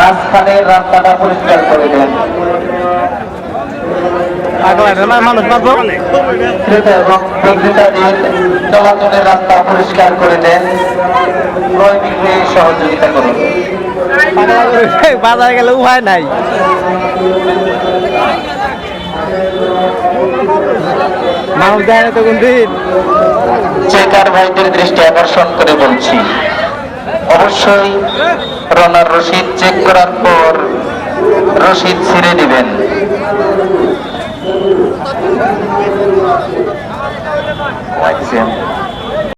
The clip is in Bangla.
মাঝখানের রাস্তাটা পরিষ্কার করে দেন। চলাচলের রাস্তা পরিষ্কার করে দেন। সহযোগিতা করুন। বাজারে গেলে উপায় নাই। মানুষ দেয় না তো কোন দিন। চেকার ভাইদের দৃষ্টি আকর্ষণ করে বলছি। অবশ্যই রনার রশিদ চেক করার পর রশিদ ছিঁড়ে দিবেন আচ্ছা।